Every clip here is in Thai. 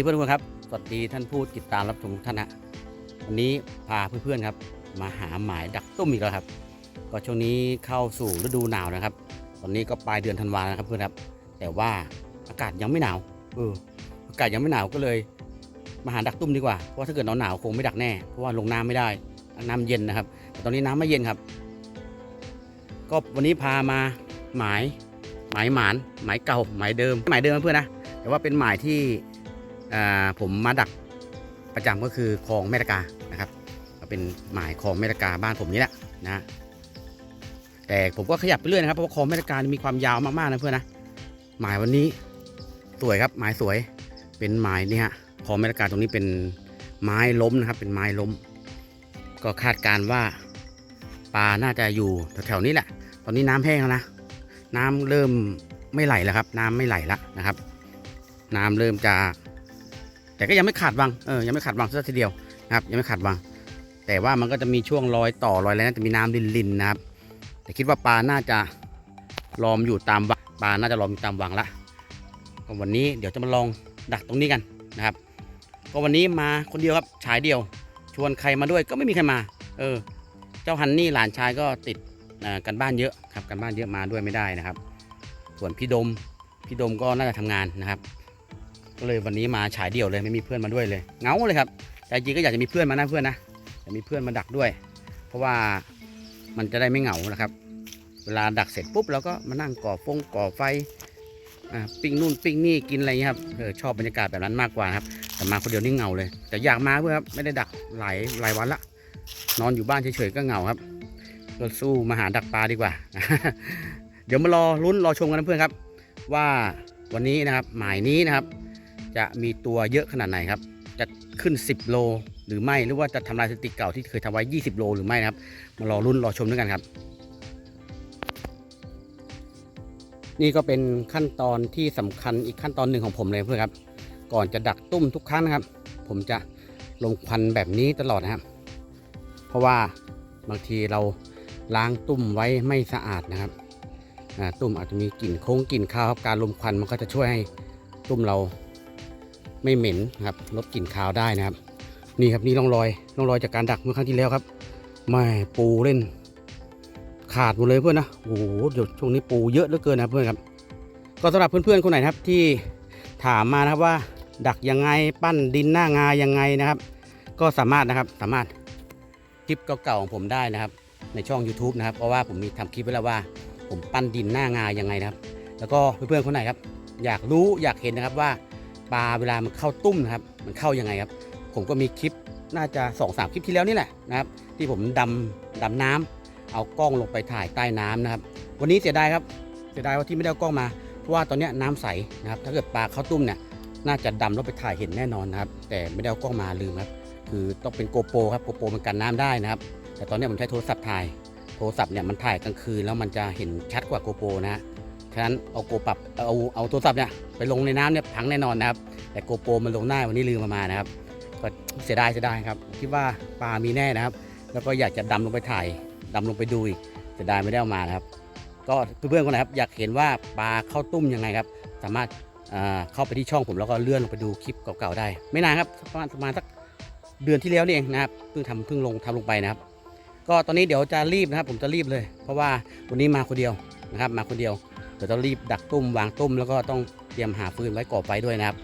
ดีเพื่อนๆครับ สวัสดีท่านผู้ติดตามรับชมทุกท่านนะวันนี้พาเพื่อนๆครับ มาหาหมายดักตุ้มอีกแล้วครับ ก็ช่วงนี้เข้าสู่ฤดูหนาวนะครับ ตอนนี้ก็ปลายเดือนธันวาแล้วครับเพื่อนครับ แต่ว่าอากาศยังไม่หนาว เออ อากาศยังไม่หนาวก็เลย มาหาดักตุ้มดีกว่า เพราะว่าถ้าเกิดหนาวคงไม่ดักแน่ เพราะว่าลงน้ำไม่ได้ น้ำเย็นนะครับ แต่ตอนนี้น้ำไม่เย็นครับ ก็วันนี้พามาหมาย หมายหมาน หมายเก่า หมายเดิม หมายเดิมเพื่อนนะ แต่ว่าเป็นหมายที่ ผมมาดักประจำก็คือคลองแม่ตะกานะครับก็เป็นหมายคลองแม่ตะกาบ้านผมนี่แหละนะแต่ผมก็ขยับไปเรื่อยนะครับเพราะว่าคลองแม่ตะกามีความยาวมากๆนะเพื่อนนะหมายวันนี้สวยครับหมายสวยเป็นหมายนี่ฮะคลองแม่ตะกาตรงนี้เป็นไม้ล้มนะครับ เป็นไม้ล้ม ก็คาดการณ์ว่าปลาน่าจะอยู่แถวๆนี้แหละ ตอนนี้น้ำแห้งแล้วนะน้ำเริ่มไม่ไหลแล้วครับ น้ำไม่ไหลแล้วนะครับ น้ำเริ่มจะ แต่ก็ยังไม่ขาดวังเออยังไม่ขาดวังสักทีเดียวนะครับยังไม่ขาดวัง แต่ว่ามันก็จะมีช่วงรอยต่อรอยอะไรนะจะมีน้ำลินๆนะครับ แต่คิดว่าปลาน่าจะลอมอยู่ตามวังปลาน่าจะลอมอยู่ตามวังละก็วันนี้เดี๋ยวจะมาลองดักตรงนี้กันนะครับ ก็วันนี้มาคนเดียวครับฉายเดียว ชวนใครมาด้วยก็ไม่มีใครมา เออ เจ้าฮันนี่หลานชายก็ติดอ่อกันบ้านเยอะครับกันบ้านเยอะมาด้วยไม่ได้นะครับ ส่วนพี่ดมพี่ดมก็น่าจะทำงานนะครับ ก็เลยวันนี้มาฉายเดี่ยวเลยไม่มีเพื่อนมาด้วยเลยเงาเลยครับแต่จริงก็อยากจะมีเพื่อนมานะเพื่อนนะอยากมีเพื่อนมาดักด้วย เพราะว่ามันจะได้ไม่เหงานะครับ เวลาดักเสร็จปุ๊บเราก็มานั่งก่อฟงก่อไฟอปิ้งนู่นปิ้งนี่กินอะไรเงี้ยครับเออชอบบรรยากาศแบบนั้นมากกว่าครับ แต่มาคนเดียวนี่เหงาเลย แต่อยากมาเพื่อครับไม่ได้ดักหลายหลายวันละ นอนอยู่บ้านเฉยๆก็เหงาครับก็สู้มาหาดักปลาดีกว่า เดี๋ยวมารอลุ้นรอชมกันนะเพื่อนครับ ว่าวันนี้นะครับหมายนี้นะครับ จะมีตัวเยอะขนาดไหนครับ จะขึ้น 10 โลหรือไม่หรือว่าจะทำลายสถิติเก่าที่เคยทำไว้ 20 โลหรือไม่นะครับ มารอรุ่นรอชมด้วยกันครับ นี่ก็เป็นขั้นตอนที่สำคัญอีกขั้นตอนหนึ่งของผมเลยเพื่อนครับ ก่อนจะดักตุ้มทุกครั้งนะครับ ผมจะลงควันแบบนี้ตลอดนะครับ เพราะว่าบางทีเราล้างตุ้มไว้ไม่สะอาดนะครับตุ้มอาจจะมีกลิ่นโค้งกลิ่นคาวครับการลมควันมันก็จะช่วยให้ตุ้มเรา ไม่เหม็นครับลดกลิ่นคาวได้นะครับ นี่ครับนี่ร่องรอยร่องรอยจากการดักเมื่อครั้งที่แล้วครับไม่ปูเล่น ขาดหมดเลยเพื่อนนะโอ้โหเดี๋ยวช่วงนี้ปูเยอะเหลือเกินนะเพื่อนครับ ก็สำหรับเพื่อนๆคนไหนครับที่ถามมานะครับว่า ดักยังไงปั้นดินหน้างายังไงนะครับ ก็สามารถนะครับสามารถคลิปเก่าๆของผมได้นะครับ ในช่อง YouTube นะครับ เพราะว่าผมมีทำคลิปไว้แล้วว่า ผมปั้นดินหน้างายังไงนะครับ แล้วก็เพื่อนๆคนไหนครับ อยากรู้อยากเห็นนะครับว่า ปลาเวลามันเข้าตุ้มนะครับ มันเข้ายังไงครับ ผมก็มีคลิปน่าจะ2อสคลิปที่แล้วนี่แหละนะครับ ที่ผมดำดำน้ำเอากล้องลงไปถ่ายใต้น้ำนะครับ วันนี้เสียดายครับเสียดายว่าที่ไม่ได้เอากล้องมาเพราะว่าตอนนี้น้ำใสนะครับ ถ้าเกิดปลาเข้าตุ้มเนี่ยน่าจะดำแล้วไปถ่ายเห็นแน่นอนนะครับ แต่ไม่ได้เอากล้องมาลืมครับคือต้องเป็นโกโปรครับโกโปรมันกันน้ำได้นะครับ แต่ตอนนี้ผมใช้โทรศัพท์ถ่ายโทรศัพท์เนี่ยมันถ่ายกลางคืนแล้วมันจะเห็นชัดกว่าโกโปรนะฮะ ฉะนั้นเอาโกปรับเอาเอาโทรศัพท์เนี่ยไปลงในน้ำเนี่ยพังแน่นอนนะครับ แต่โกโปรมันลงได้วันนี้ลืมมามานะครับ ก็เสียดายเสียดายครับ คิดว่าปลามีแน่นะครับ แล้วก็อยากจะดำลงไปถ่ายดำลงไปดูอีกเสียดายไม่ได้เอามานะครับ ก็เพื่อนๆคนไหนครับอยากเห็นว่าปลาเข้าตุ้มยังไงครับ สามารถเข้าไปที่ช่องผมแล้วก็เลื่อนลงไปดูคลิปเก่าๆได้ ไม่นานครับประมาณประมาณสักเดือนที่แล้วนี่เองนะครับเพิ่งทำเพิ่งลงทำลงไปนะครับ ก็ตอนนี้เดี๋ยวจะรีบนะครับ ผมจะรีบเลย เพราะว่าวันนี้มาคนเดียวนะครับ มาคนเดียว ดี๋ยวต้องรีบดักตุ้มวางตุ้มแล้วก็ต้องเตรียมหาฟืนไว้ก่อไฟด้วยนะครับ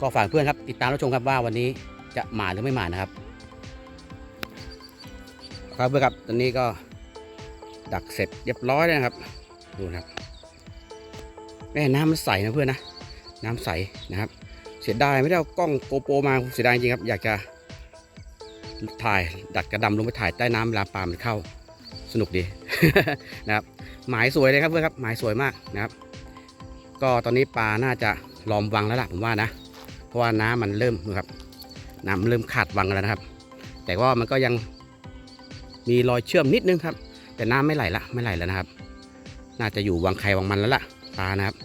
ก็ฝากเพื่อนครับติดตามรับชมครับว่าวันนี้จะหมาหรือไม่หมานะครับ ครับเพื่อนครับตอนนี้ก็ดักเสร็จเรียบร้อยแล้วนะครับ ดูนะครับแม่น้ำมันใสนะเพื่อนนะ น้ำใสนะครับ เสียดายไม่ได้เอากล้องโกโปรมาเสียดายจริงครับ อยากจะถ่ายดักกระดำลงไปถ่ายใต้น้ำลาปลามันเข้า สนุกดีนะครับหมายสวยเลยครับเพื่อนครับหมายสวยมากนะครับ ก็ตอนนี้ปลาน่าจะล้อมวังแล้วล่ะผมว่านะ เพราะว่าน้ำมันเริ่มนะครับ น้ำเริ่มขาดวังแล้วนะครับ แต่ว่ามันก็ยังมีรอยเชื่อมนิดนึงครับ แต่น้ำไม่ไหลละไม่ไหลแล้วนะครับ น่าจะอยู่วังใครวังมันแล้วล่ะปลานะครับ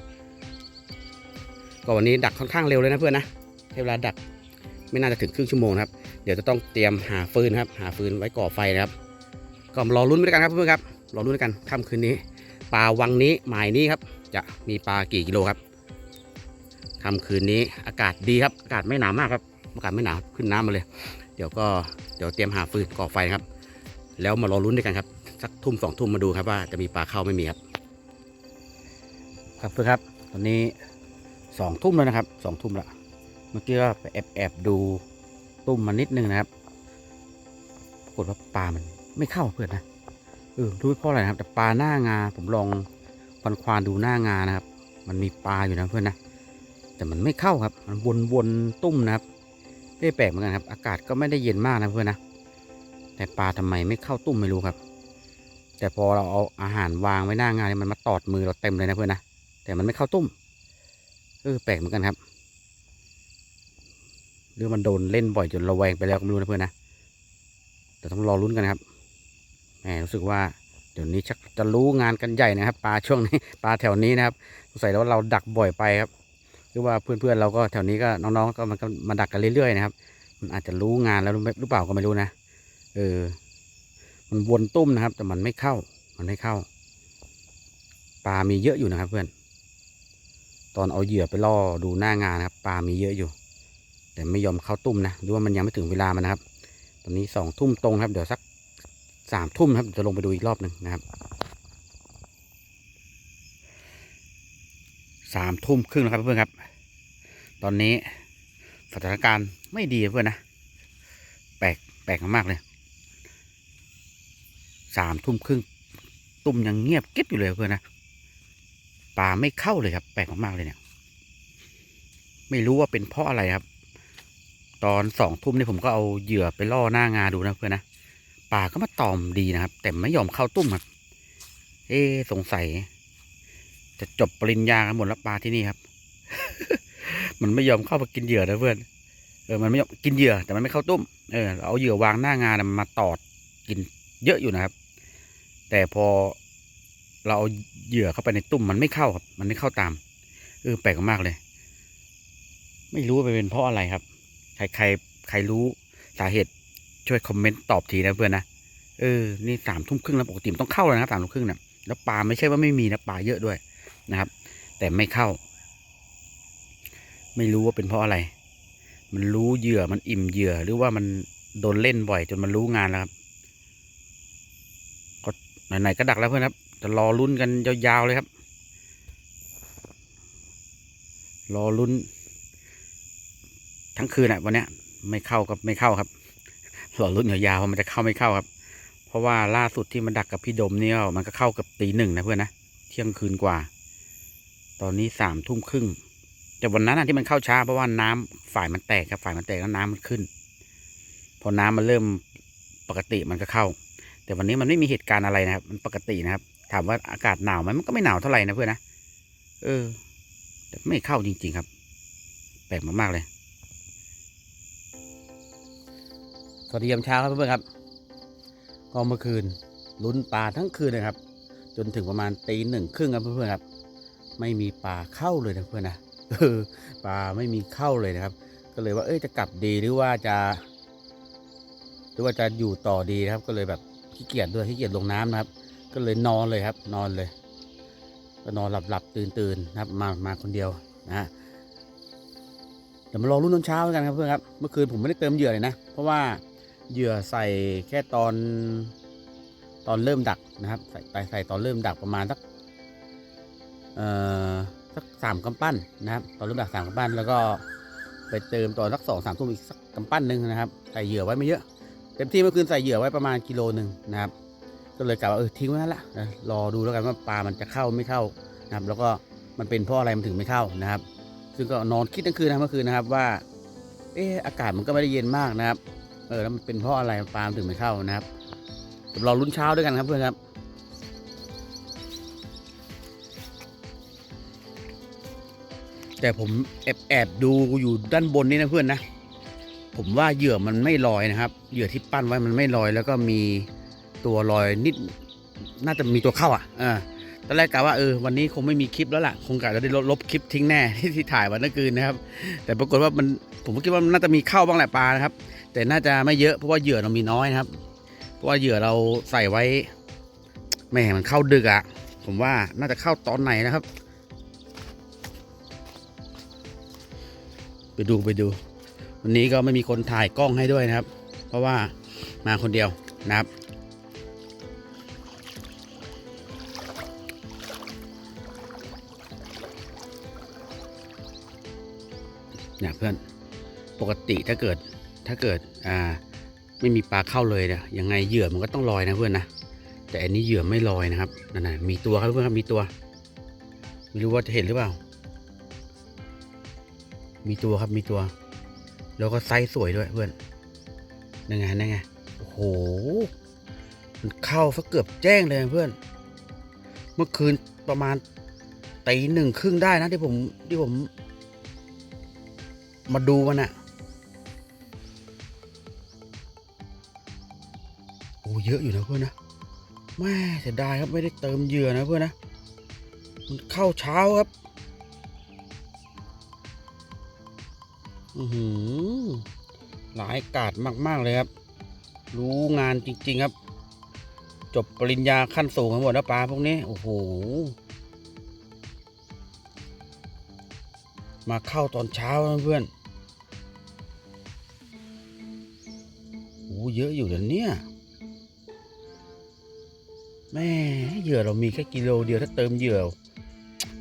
ก็วันนี้ดักค่อนข้างเร็วเลยนะเพื่อนนะใช้เวลาดักไม่น่าจะถึงครึ่งชั่วโมงครับ เดี๋ยวจะต้องเตรียมหาฟืนครับ หาฟืนไว้ก่อไฟนะครับ ก็รอลุ้นไปด้วยกันครับเพื่อนๆครับรอลุ้นด้วยกันค่ำคืนนี้ปลาวังนี้หมายนี้ครับ จะมีปลากี่กิโลครับค่ำคืนนี้อากาศดีครับอากาศไม่หนาวมากครับอากาศไม่หนาวขึ้นน้ำมาเลย เดี๋ยวก็เดี๋ยวเตรียมหาฟืนก่อไฟครับ แล้วมารอลุ้นด้วยกันครับสักทุ่มสองทุ่มมาดูครับว่าจะมีปลาเข้าไม่มีครับ ครับเพื่อนครับ ตอนนี้สองทุ่มแล้วนะครับสองทุ่มละเมื่อกี้ก็ไปแอบแอบดูตุ้มมานิดนึงนะครับปรากฏว่าปลามัน ไม่เข้าเพื่อนนะเออรู้เพราะอะไรนะครับ แต่ปลาหน้างา ผมลองควันควานดูหน้างานะครับ มันมีปลาอยู่นะเพื่อนนะแต่มันไม่เข้าครับ มันวนวนๆตุ้มนะครับเอ๊ะแปลกเหมือนกันครับ อากาศก็ไม่ได้เย็นมากนะเพื่อนนะแต่ปลาทำไมไม่เข้าตุ้มไม่รู้ครับ แต่พอเราเอาอาหารวางไว้หน้างานมันมาตอดมือเราเต็มเลยนะเพื่อนนะแต่มันไม่เข้าตุ้มเออแปลกเหมือนกันครับหรือมันโดนเล่นบ่อยจนระแวงไปแล้วก็ไม่รู้นะเพื่อนนะแต่ต้องรอลุ้นกันครับ รู้สึกว่าเดี๋ยวนี้ชักจะรู้งานกันใหญ่นะครับปลาช่วงนี้ปลาแถวนี้นะครับสงสัยแล้วว่าเราดักบ่อยไปครับหรือว่าเพื่อนๆเราก็แถวนี้ก็น้องๆก็มันก็มาดักกันเรื่อยๆนะครับ มันอาจจะรู้งานแล้วหรือเปล่าก็ไม่รู้นะเออ มันวนตุ้มนะครับ แต่มันไม่เข้า มันไม่เข้า ปลามีเยอะอยู่นะครับ เพื่อน ตอนเอาเหยื่อไปล่อดูหน้างานนะครับ ปลามีเยอะอยู่ แต่ไม่ยอมเข้าตุ้มนะหรือว่ามันยังไม่ถึงเวลามันนะครับ ตอนนี้สองทุ่มตรงครับ เดี๋ยวสัก สามทุ่มครับจะลงไปดูอีกรอบหนึ่งนะครับสามทุ่มครึ่งแล้วครับเพื่อนครับ ตอนนี้สถานการณ์ไม่ดีเพื่อนนะ แปลกแปลกมากเลยสามทุ่มครึ่งตุ้มยังเงียบกิ๊บอยู่เลยเพื่อนนะปลาไม่เข้าเลยครับ แปลกมากๆเลยเนี่ย ไม่รู้ว่าเป็นเพราะอะไรครับ ตอนสองทุ่มนี่ผมก็เอาเหยื่อไปล่อหน้างาดูนะเพื่อนนะ ปลาก็มาตอมดีนะครับ แต่ไม่ยอมเข้าตุ้มครับ เอ๊สงสัย จะจบปริญญากันหมดแล้วปลาที่นี่ครับ มันไม่ยอมเข้ามากินเหยื่อนะเพื่อนเออมันไม่ยอมกินเหยื่อแต่มันไม่เข้าตุ้มเออเอาเหยื่อวางหน้างานมาตอดกินเยอะอยู่นะครับ แต่พอเราเอาเหยื่อเข้าไปในตุ้มมันไม่เข้าครับ มันไม่เข้าตามเออแปลกมากเลย ไม่รู้ว่าเป็นเพราะอะไรครับ ใครใครใครรู้สาเหตุ ช่วยคอมเมนต์ตอบทีนะเพื่อนนะเออนี่สามทุ่มครึ่งแล้วปกติมันต้องเข้าแล้วนะสามทุ่มครึ่งเนี่ยแล้วปลาไม่ใช่ว่าไม่มีนะปลาเยอะด้วยนะครับ แต่ไม่เข้า ไม่รู้ว่าเป็นเพราะอะไร มันรู้เหยื่อมันอิ่มเหยื่อหรือว่ามันโดนเล่นบ่อย จนมันรู้งานแล้วครับก็ไหนๆก็ดักแล้วเพื่อนครับจะรอลุ้นกันยาวๆเลยครับ รอลุ้น ทั้งคืนอะวันเนี้ย ไม่เข้ากับไม่เข้าครับ รอลุ้นยาวๆว่ามันจะเข้าไม่เข้าครับ เพราะว่าล่าสุดที่มันดักกับพี่ดมเนี่ยมันก็เข้ากับตีหนึ่งนะเพื่อนนะเที่ยงคืนกว่า ตอนนี้สามทุ่มครึ่งแต่วันนั้นอะที่มันเข้าช้าเพราะว่าน้ำฝ่ายมันแตกครับฝ่ายมันแตกแล้วน้ำมันขึ้น พอน้ำมันเริ่มปกติมันก็เข้า แต่วันนี้มันไม่มีเหตุการณ์อะไรนะครับ มันปกตินะครับ ถามว่าอากาศหนาวไหมมันก็ไม่หนาวเท่าไหร่นะเพื่อนนะเออ แต่ไม่เข้าจริง ๆครับ แปลกมากๆเลย วัสดียามเช้าครับเพื่อนๆครับ ก็เมื่อคืนลุ้นปลาทั้งคืนนะครับ จนถึงประมาณตีหนึ่งครึ่งครับเพื่อนๆครับ ไม่มีปลาเข้าเลยนะเพื่อนนะเออปลาไม่มีเข้าเลยนะครับ ก็เลยว่าเอ้ยจะกลับดีหรือว่าจะ หรือว่าจะอยู่ต่อดีนะครับ ก็เลยแบบขี้เกียจด้วยขี้เกียจลงน้ำนะครับ ก็เลยนอนเลยครับ นอนเลย ก็นอนหลับหลับตื่นตื่นนะครับ มามาคนเดียวนะฮะเดี๋ยวมารอรุ่นตอนเช้ากันครับเพื่อนครับ เมื่อคืนผมไม่ได้เติมเหยื่อเลยนะ เพราะว่า เหยื่อใส่แค่ตอนตอนเริ่มดักนะครับ ใส่ใส่ใสตอนเริ่มดักประมาณสักเอ่อสักสามกำปั้นนะครับ ตอนเริ่มดักสามกำปั้นแล้วก็ไปเติมตอนสักสองสามทุ่มอีกสักกำปั้นหนึ่งนะครับ ใส่เหยื่อไว้ไม่เยอะ เต็มที่เมื่อคืนใส่เหยื่อไว้ประมาณกิโลหนึ่งนะครับ ก็เลยกะว่าเออทิ้งไว้นั่นแหละนะรอดูแล้วกันว่าปลามันจะเข้าไม่เข้านะครับ แล้วก็มันเป็นเพราะอะไรมันถึงไม่เข้านะครับ ซึ่งก็นอนคิดทั้งคืนนะเมื่อคืนนะครับว่า เอออากาศมันก็ไม่ได้เย็นมากนะครับ เออแล้วมันเป็นเพราะอะไรปลามันถึงไม่เข้านะครับเดี๋ยวรอลุ้นเช้าด้วยกันครับเพื่อนครับแต่ผมแอบแอบดูอยู่ด้านบนนี่นะเพื่อนนะ ผมว่าเหยื่อมันไม่ลอยนะครับ เหยื่อที่ปั้นไว้มันไม่ลอย แล้วก็มีตัวลอยนิด น่าจะมีตัวเข้าอะเออตอนแรกกะว่าเออวันนี้คงไม่มีคลิปแล้วล่ะ คงกะจะได้ลบลบคลิปทิ้งแน่ที่ถ่ายวันเมื่อคืนนะครับ แต่ปรากฏว่ามันผมก็คิดว่ามันน่าจะมีเข้าบ้างแหละปลานะครับ แต่น่าจะไม่เยอะเพราะว่าเหยื่อเรามีน้อยนะครับ เพราะว่าเหยื่อเราใส่ไว้แม่มันเข้าดึกอะผมว่าน่าจะเข้าตอนไหนนะครับ ไปดูไปดู วันนี้ก็ไม่มีคนถ่ายกล้องให้ด้วยนะครับ เพราะว่ามาคนเดียวนะครับเนี่ยเพื่อนปกติถ้าเกิด ถ้าเกิดอ่าไม่มีปลาเข้าเลยเนี่ยยังไงเหยื่อมันก็ต้องลอยนะเพื่อนนะแต่อันนี้เหยื่อไม่ลอยนะครับนั่นนะมีตัวครับเพื่อนครับมีตัว ไม่รู้ว่าจะเห็นหรือเปล่า มีตัวครับมีตัว แล้วก็ไซส์สวยด้วยเพื่อนนั่นไงนั่นไงโอ้โหมันเข้าซะเกือบแจ้งเลยเพื่อน เมื่อคืนประมาณตีหนึ่งครึ่งได้นะที่ผมที่ผม มาดูมันอะ เยอะอยู่นะเพื่อนนะแม่เสียดายครับไม่ได้เติมเหยื่อนะเพื่อนนะมันเข้าเช้าครับ อือหือหลายกาดมาก ๆ เลยครับ รู้งานจริง ๆ ครับ จบปริญญาขั้นสูงทั้งหมดนะปลาพวกนี้ โอ้โห มาเข้าตอนเช้าเพื่อนโอ้เยอะอยู่เดี๋ยวนี้ แม่เหยื่อเรามีแค่กิโลเดียวถ้าเติมเหยื่อ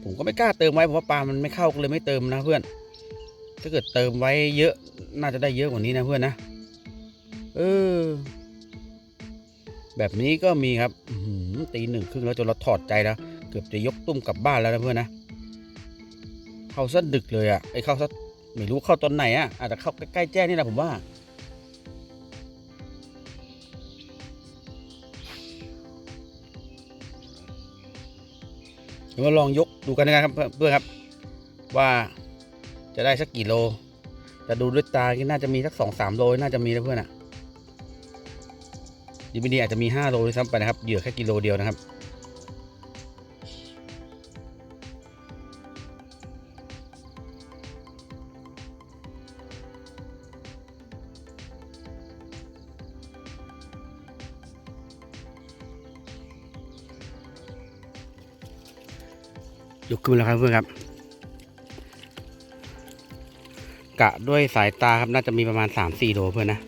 ผมก็ไม่กล้าเติมไว้เพราะว่าปลามันไม่เข้าก็เลยไม่เติมนะเพื่อน ถ้าเกิดเติมไว้เยอะน่าจะได้เยอะกว่านี้นะเพื่อนนะเออ แบบนี้ก็มีครับตีหนึ่งครึ่งแล้วจนเราถอดใจแล้ว เกือบจะยกตุ้มกลับบ้านแล้วนะเพื่อนนะเข้าซะดึกเลยอะ่ะไอ้เข้าซะไม่รู้เข้าตอนไหนอะ่ะอาจจะเข้าใกล้ๆแจ้งนี่แหละผมว่า เดี๋ยวมาลองยกดูกันนะครับเพื่อนครับว่าจะได้สักกี่โล จะดูด้วยตาก็น่าจะมีสักสองสามโลน่าจะมีนะเพื่อนอะ่ะดีไม่ดีอาจจะมีห้าโลด้วยซ้ำไปนะครับเหยื่อแค่กิโลเดียวนะครับ กขึ้นแล้วครับเพื่อนครับ กะด้วยสายตาครับน่าจะมีประมาณสามสี่โลเพื่อนนะ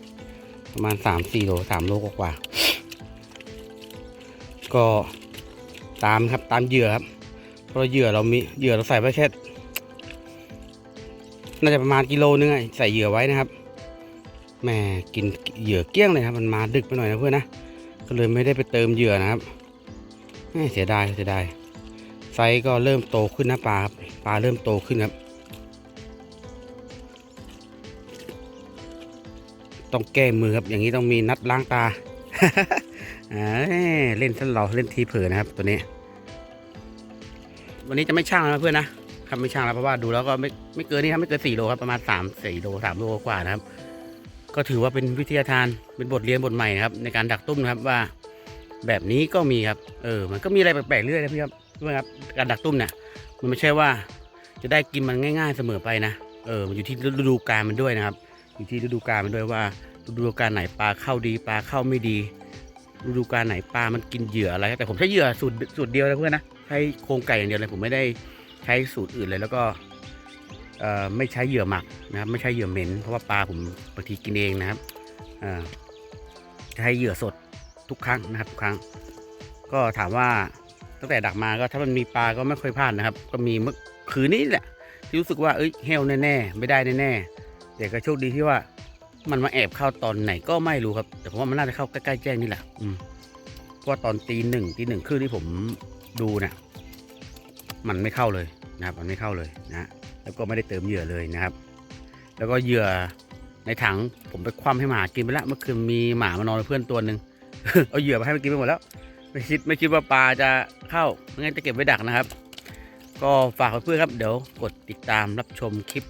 ประมาณสามสี่โลสามโลกว่า ก็ตามครับตามเหยื่อครับ เพราะเหยื่อเรามีเหยื่อเราใส่ไว้แค่น่าจะประมาณกิโลนึงอะใส่เหยื่อไว้นะครับแหม่กินเหยื่อเกลี้ยงเลยครับ มันมาดึกไปหน่อยนะเพื่อนนะก็เลยไม่ได้ไปเติมเหยื่อนะครับเสียดายเสียดาย ไซส์ก็เริ่มโตขึ้นนะปลาครับปลาเริ่มโตขึ้นครับ ต้องแก้มือครับ อย่างนี้ต้องมีนัดล้างตาอ่าเล่นท่านเราเล่นทีเผลอนะครับตัวนี้ วันนี้จะไม่ช่างแล้วเพื่อนนะครับไม่ช่างแล้วเพราะว่าดูแล้วก็ไม่ไม่เกินนี่ครับไม่เกินสี่โลครับประมาณสามสี่โลสามโลกว่านะครับ ก็ถือว่าเป็นวิทยาทานเป็นบทเรียนบทใหม่นะครับ ในการดักตุ้มนะครับว่า แบบนี้ก็มีครับ เออ มันก็มีอะไรแปลกๆเรื่อยนะพี่ครับ ด้วยครับการดักตุ้มเนี่ยมันไม่ใช่ว่าจะได้กินมันง่าย ๆเสมอไปนะเออมันอยู่ที่ฤดูกาลมันด้วยนะครับ อยู่ที่ฤดูกาลมันด้วยว่าฤดูกาลไหนปลาเข้าดีปลาเข้าไม่ดีฤดูกาลไหนปลามันกินเหยื่ออะไรแต่ผมใช้เหยื่อสูตรสูตรเดียวนะเพื่อนนะใช้โครงไก่อย่างเดียวเลยผมไม่ได้ใช้สูตรอื่นเลยแล้วก็ไม่ใช้เหยื่อหมักนะครับไม่ใช้เหยื่อเหม็นเพราะว่าปลาผมบางทีกินเองนะครับอ่าใช้เหยื่อสดทุกครั้งนะครับทุกครั้ง ก็ถามว่า ตั้งแต่ดักมาก็ถ้ามันมีปลาก็ไม่ค่อยพลาดนะครับ ก็มีเมื่อคืนนี้แหละที่รู้สึกว่าเอ้ยเฮลแน่ๆไม่ได้แน่ๆแต่ก็โชคดีที่ว่า มันมาแอบเข้าตอนไหนก็ไม่รู้ครับ แต่ผมว่ามันน่าจะเข้าใกล้ๆแจ้งนี่แหละ อืมเพราะว่าตอนตีหนึ่งตีหนึ่งครึ่งที่ผมดูเนี่ยมันไม่เข้าเลยนะครับ มันไม่เข้าเลยนะแล้วก็ไม่ได้เติมเหยื่อเลยนะครับ แล้วก็เหยื่อในถังผมไปคว่ำให้หมากินไปแล้วเมื่อคืนมีหมามานอนเพื่อนตัวหนึ่งเอาเหยื่อมาให้มันกินไปหมดแล้ว ไม่คิดไม่คิดว่าปลาจะเข้าไม่งั้นจะเก็บไว้ดักนะครับ ก็ฝากเพื่อนๆครับ เดี๋ยวกดติดตามรับชมคลิป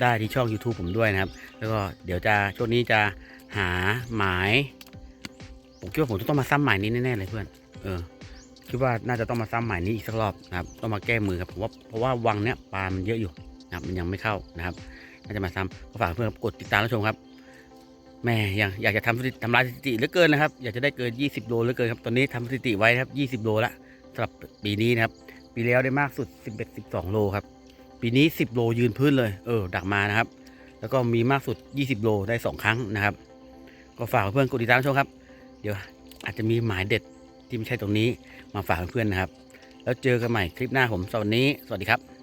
ได้ที่ช่อง YouTube ผมด้วยนะครับ แล้วก็เดี๋ยวจะช่วงนี้จะหาหมาย ผมคิดว่าผมจะต้องมาซ้ำหมายนี้แน่ๆเลยเพื่อน เออ คิดว่าน่าจะต้องมาซ้ำหมายนี้อีกสักรอบนะครับ ต้องมาแก้มือครับผมว่าเพราะว่าวังเนี้ยปลามันเยอะอยู่นะครับ มันยังไม่เข้านะครับ น่าจะมาซ้ำก็ฝากเพื่อนๆกดติดตามรับชมครับ แม่ยังอยากจะทำสถิติทำลายสถิติเหลือเกินนะครับ อยากจะได้เกิน 20 โลเหลือเกินครับ ตอนนี้ทำสถิติไว้ครับ 20 โลละสำหรับปีนี้นะครับ ปีแล้วได้มากสุด 11 12 โลครับ ปีนี้ 10 โลยืนพื้นเลย เออ ดักมานะครับ แล้วก็มีมากสุด 20 โลได้ 2 ครั้งนะครับ ก็ฝากเพื่อนกดติดตามชมครับ เดี๋ยวอาจจะมีหมายเด็ดที่ไม่ใช่ตรงนี้มาฝากเพื่อนๆนะครับ แล้วเจอกันใหม่คลิปหน้าผมสวัสดี สวัสดีครับ